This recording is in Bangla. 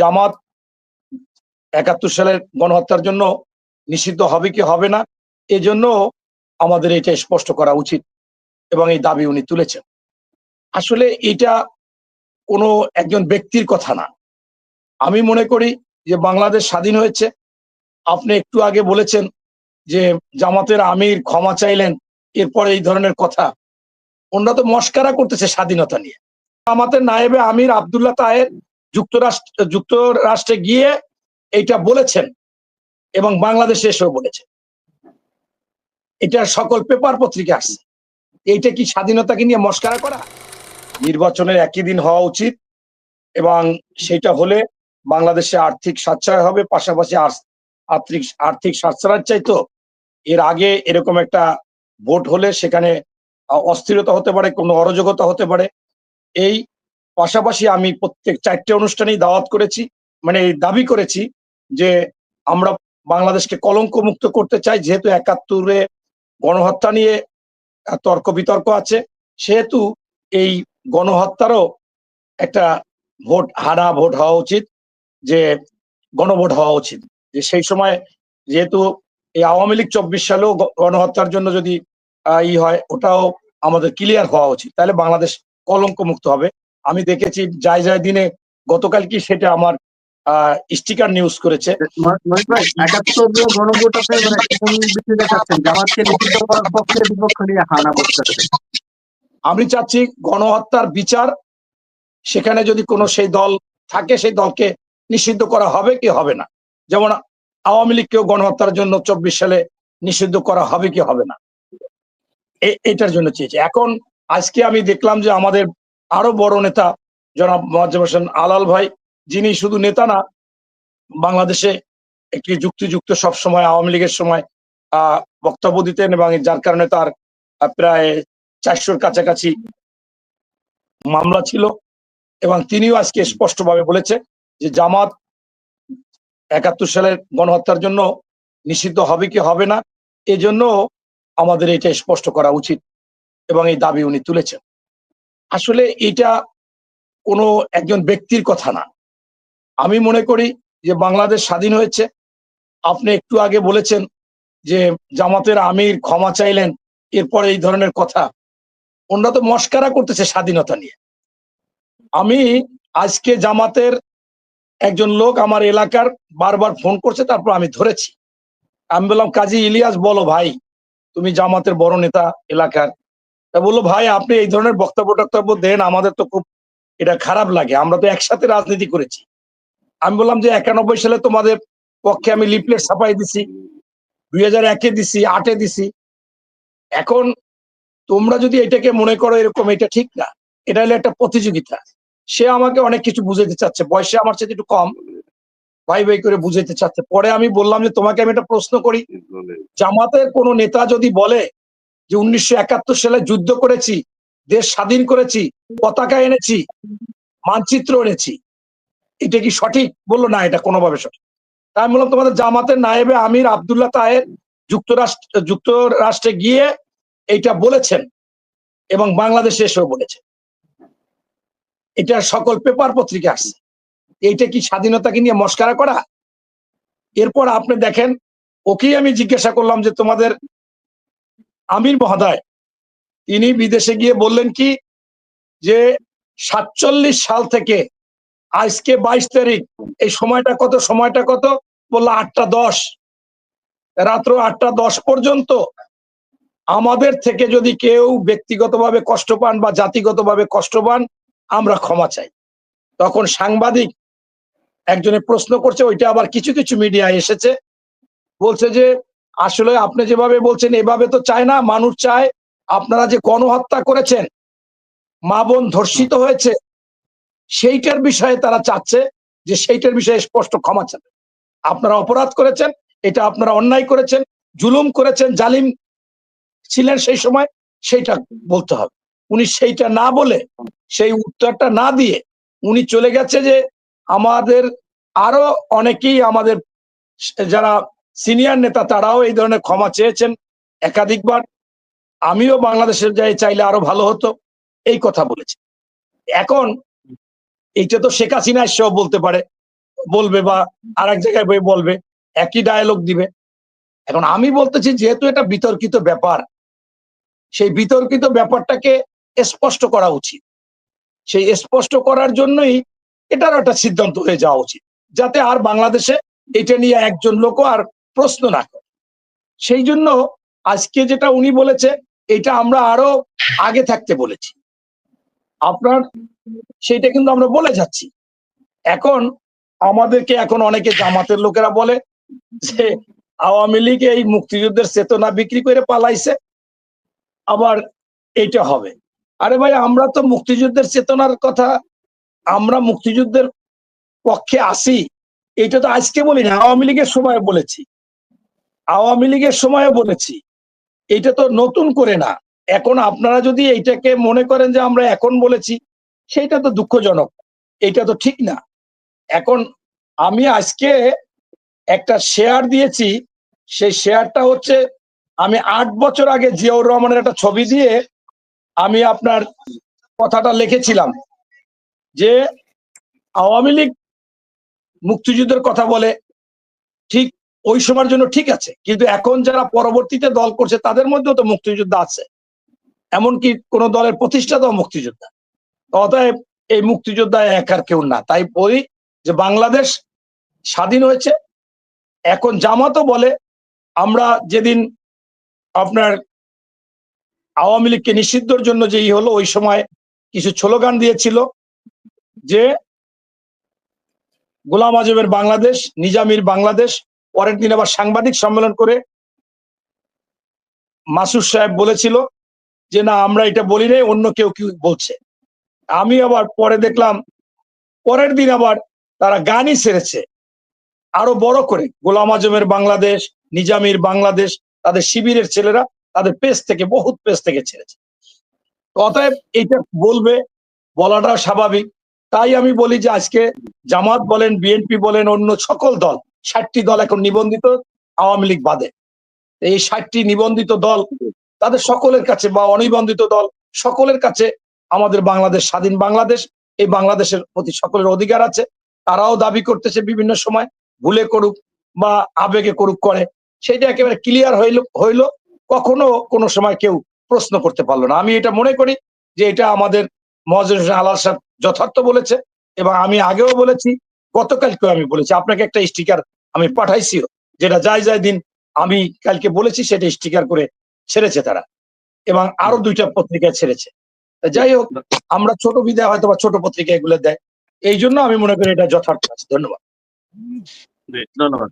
জামাত একাত্তর সালের গণহত্যার জন্য নিষিদ্ধ হবে কি হবে না, এজন্য আমাদের এটা স্পষ্ট করা উচিত এবং এই দাবি উনি তুলেছেন। আসলে এটা কোনো একজন ব্যক্তির কথা না। আমি মনে করি যে বাংলাদেশ স্বাধীন হয়েছে। আপনি একটু আগে বলেছেন যে জামাতের আমির ক্ষমা চাইলেন, এরপরে এই ধরনের কথা। ওনারা তো মস্কারা করতেছে স্বাধীনতা নিয়ে। আমাদের নায়েবে আমির আবদুল্লাহ তাহের যুক্তরাষ্ট্র, যুক্তরাষ্ট্রে গিয়ে এইটা বলেছেন এবং বাংলাদেশে এসেও বলেছেন। এটা সকল পেপার পত্রিকা আসছে। এইটা কি স্বাধীনতাকে নিয়ে মস্কারা করা? নির্বাচনের একই দিন হওয়া উচিত এবং সেটা হলে বাংলাদেশে আর্থিক সাশ্রয় হবে, পাশাপাশি আর্থ- আর্থিক আর্থিক সাশ্রয় চাইতো এর আগে এরকম একটা ভোট হলে সেখানে অস্থিরতা হতে পারে, কোনো অরাজকতা হতে পারে। এই পাশাপাশি আমি প্রত্যেক চারটে অনুষ্ঠানেই দাওয়াত করেছি মানে দাবি করেছি যে আমরা বাংলাদেশকে কলঙ্ক মুক্ত করতে চাই, যেহেতু একাত্তরে গণহত্যা নিয়ে তর্ক বিতর্ক আছে, সেহেতু এই গণহত্যারও একটা ভোট হারা ভোট হওয়া উচিত, যে গণভোট হওয়া উচিত। যে সেই সময় যেহেতু এই আওয়ামী লীগ চব্বিশ সালেও গণহত্যার জন্য যদি ই হয়, ওটাও আমাদের ক্লিয়ার হওয়া উচিত। তাহলে বাংলাদেশ কলঙ্ক মুক্ত হবে। আমি দেখেছি যায় যায় দিনে গতকাল কি সেটা আমার স্টিকার নিউজ করেছে। মানে আমি চাচ্ছি গণহত্যার বিচার সেখানে যদি কোনো সেই দল থাকে সেই দলকে নিষিদ্ধ করা হবে কি হবে না? যেমন আওয়ামী লীগকেও গণহত্যার জন্য চব্বিশ সালে নিষিদ্ধ করা হবে কি হবে না? এটার জন্য চেয়েছি। এখন আজকে আমি দেখলাম যে আমাদের আরও বড় নেতা জনাব মোয়াজ্জেম হোসেন আলাল ভাই, যিনি শুধু নেতা না, বাংলাদেশে একটি যুক্তিযুক্ত সব সময়, আওয়ামী লীগের সময় আহ বক্তব্য দিতেন এবং যার কারণে তার প্রায় চারশোর কাছাকাছি মামলা ছিল এবং তিনিও আজকে স্পষ্টভাবে বলেছে যে জামাত একাত্তর সালের গণহত্যার জন্য নিষিদ্ধ হবে কি হবে না, এজন্য আমাদের এটা স্পষ্ট করা উচিত এবং এই দাবি উনি তুলেছেন। আসলে এটা কোনো একজন ব্যক্তির কথা না। আমি মনে করি যে বাংলাদেশ স্বাধীন হয়েছে। আপনি একটু আগে বলেছেন যে জামাতের আমির ক্ষমা চাইলেন, এরপরে এই ধরনের কথা। ওনারা তো মস্কারা করতেছে স্বাধীনতা নিয়ে। আমি আজকে জামাতের একজন লোক আমার এলাকার বারবার ফোন করছে, তারপর আমি ধরেছি। আমি বললাম, কাজী ইলিয়াস, বলো ভাই, তুমি জামাতের বড় নেতা এলাকার তা বলল, ভাই, আপনি এই ধরনের বক্তব্য টক্তব্য দেন, আমাদের তো খুব এটা খারাপ লাগে। আমরা তো একসাথে রাজনীতি করেছি। আমি বললাম যে, একানব্বই সালে তোমাদের পক্ষে আমি লিফলেট ছাপাই দিছি, দুই হাজার একে দিছি, আটে দিছি। এখন তোমরা যদি এটাকে মনে করো এরকম, এটা ঠিক না। এটা হলো একটা প্রতিযোগিতা। সে আমাকে অনেক কিছু বুঝাইতে চাচ্ছে। বয়সে আমার সাথে একটু কম। ভাই ভাই করে বুঝাইতে চাচ্ছে। পরে আমি বললাম যে, তোমাকে আমি একটা প্রশ্ন করি। জামাতের কোনো নেতা যদি বলে যে উনিশশো একাত্তর সালে যুদ্ধ করেছি, দেশ স্বাধীন করেছি, পতাকা এনেছি, মানচিত্র এনেছি। এটা কি সঠিক? বলল, না, এটা কোনোভাবে সঠিক। তাই আমি বললাম, তোমাদের জামাতের নায়েবে আমির আবদুল্লাহ তাহের যুক্তরাষ্ট্র, যুক্তরাষ্ট্রে গিয়ে এইটা বলেছেন এবং বাংলাদেশে এসেও বলেছেন। এটা সকল পেপার পত্রিকা আসছে। এইটা কি স্বাধীনতাকে নিয়ে মস্কারা করা? এরপর আপনি দেখেন, ওকেই আমি জিজ্ঞাসা করলাম যে তোমাদের আমির মহাদায় তিনি বিদেশে গিয়ে বললেন কি যে, সাতচল্লিশ সাল থেকে আজকে বাইশ তারিখ, এই সময়টা কত সময়টা কত? বলল আটটা দশ। রাত্র আটটা দশ পর্যন্ত আমাদের থেকে যদি কেউ ব্যক্তিগতভাবে কষ্ট পান বা জাতিগতভাবে কষ্ট পান, আমরা ক্ষমা চাই। তখন সাংবাদিক একজনে প্রশ্ন করছে, ওইটা আবার কিছু কিছু মিডিয়ায় এসেছে, বলছে যে আসলে আপনি যেভাবে বলছেন এভাবে তো চায় না মানুষ চায় আপনারা যে গণহত্যা করেছেন মা বোন ধর্ষিত হয়েছে সেইটার বিষয়ে তারা চাচ্ছে যে সেইটার বিষয়ে স্পষ্ট ক্ষমা চাবে। আপনারা অপরাধ করেছেন এটা আপনারা অন্যায় করেছেন জুলুম করেছেন জালিম ছিলেন সেই সময় সেইটা বলতে হবে। উনি সেইটা না বলে সেই উত্তরটা না দিয়ে উনি চলে গেছে যে আমাদের আরও অনেকেই আমাদের যারা সিনিয়র নেতা তারাও এই ধরনের ক্ষমা চেয়েছেন। একাধিকবার আমিও বাংলাদেশের যাই চাইলে আরও ভালো হতো, এই কথা বলেছে। এখন এইটা তো শেখ হাসিনা এসেও বলতে পারে, বলবে বা আর এক জায়গায় বই বলবে, একই ডায়ালগ দিবে। এখন আমি বলতেছি, যেহেতু এটা বিতর্কিত ব্যাপার, সেই বিতর্কিত ব্যাপারটাকে স্পষ্ট করা উচিত। সেই স্পষ্ট করার জন্যই এটার একটা সিদ্ধান্ত হয়ে যাওয়া উচিত, যাতে আর বাংলাদেশে এটা নিয়ে একজন লোকও আর প্রশ্ন না করে। সেই জন্য আজকে যেটা উনি বলেছে, এটা আমরা আরও আগে থাকতে বলেছি। আপনার, সেইটা কিন্তু আমরা বলে যাচ্ছি। এখন আমাদেরকে এখন অনেকে জামাতের লোকেরা বলে যে, আওয়ামী লীগ এই মুক্তিযুদ্ধের চেতনা বিক্রি করে পালাইছে, আবার এটা হবে। আরে ভাই, আমরা তো মুক্তিযুদ্ধের চেতনার কথা, আমরা মুক্তিযুদ্ধের পক্ষে আসি। এটা তো আজকে বলি না আওয়ামী লীগের সময় বলেছি। আওয়ামী লীগের সময় বলেছি, এটা তো নতুন করে না। এখন আপনারা যদি এইটাকে মনে করেন যে আমরা এখন বলেছি, সেটা তো দুঃখজনক। এটা তো ঠিক না। এখন আমি আজকে একটা শেয়ার দিয়েছি, সেই শেয়ারটা হচ্ছে, আমি আট বছর আগে জিয়াউর রহমানের একটা ছবি দিয়ে আমি আপনার কথাটা লিখেছিলাম যে, আওয়ামী লীগ মুক্তিযুদ্ধের কথা বলে, ঠিক ওই সময়ের জন্য ঠিক আছে। কিন্তু এখন যারা পরবর্তীতে দল করছে, তাদের মধ্যেও তো মুক্তিযোদ্ধা আছে। এমনকি কোন দলের প্রতিষ্ঠাতাও মুক্তিযোদ্ধা। অতএব এই মুক্তিযোদ্ধা একার কেউ না। তাই বলি যে বাংলাদেশ স্বাধীন হয়েছে। এখন জামাতও বলে, আমরা যেদিন আপনার আওয়ামী লীগকে নিষিদ্ধর জন্য যেই হলো, ওই সময় কিছু স্লোগান দিয়েছিল যে, গোলাম আজমের বাংলাদেশ, নিজামির বাংলাদেশ পরের দিন আবার সাংবাদিক সম্মেলন করে মাসুদ সাহেব বলেছিল যে, না, আমরা এটা বলি নাই, অন্য কেউ কেউ বলছে? আমি আবার পরে দেখলাম, পরের দিন আবার তারা গানই ছেড়েছে আরও বড় করে, গোলাম আজমের বাংলাদেশ, নিজামির বাংলাদেশ, তাদের শিবিরের ছেলেরা তাদের পেজ থেকে, বহুত পেজ থেকে ছেড়েছে। অতএব এইটা বলবে বলাটা স্বাভাবিক। তাই আমি বলি যে, আজকে জামাত বলেন, বিএনপি বলেন, অন্য সকল দল ষাটটি দল এখন নিবন্ধিত আওয়ামী লীগ বাদে। এই ষাটটি নিবন্ধিত দল তাদের সকলের কাছে বা অনিবন্ধিত দল সকলের কাছে আমাদের বাংলাদেশ, স্বাধীন বাংলাদেশ, এই বাংলাদেশের প্রতি সকলের অধিকার আছে। তারাও দাবি করতেছে বিভিন্ন সময়, ভুলে করুক বা আবেগে করুক করে। সেটা একেবারে ক্লিয়ার হইল হইল, কখনো কোনো সময় কেউ প্রশ্ন করতে পারল না। আমি এটা মনে করি যে এটা আমাদের মহাজ আলাল সাহেব যথার্থ বলেছে এবং আমি আগেও বলেছি গতকালকেও আমি বলেছি, আপনাকে একটা স্টিকার আমি পাঠাইছিও, যেটা যাই যাই দিন আমি কালকে বলেছি সেটা স্টিকার করে ছেড়েছে তারা এবং আরও দুইটা পত্রিকা ছেড়েছে। যাই হোক, আমরা ছোট বিদায় হয়তো বা ছোট পত্রিকা এগুলো দেয়, এই জন্য আমি মনে করি এটা যথার্থ আছে। ধন্যবাদ ধন্যবাদ।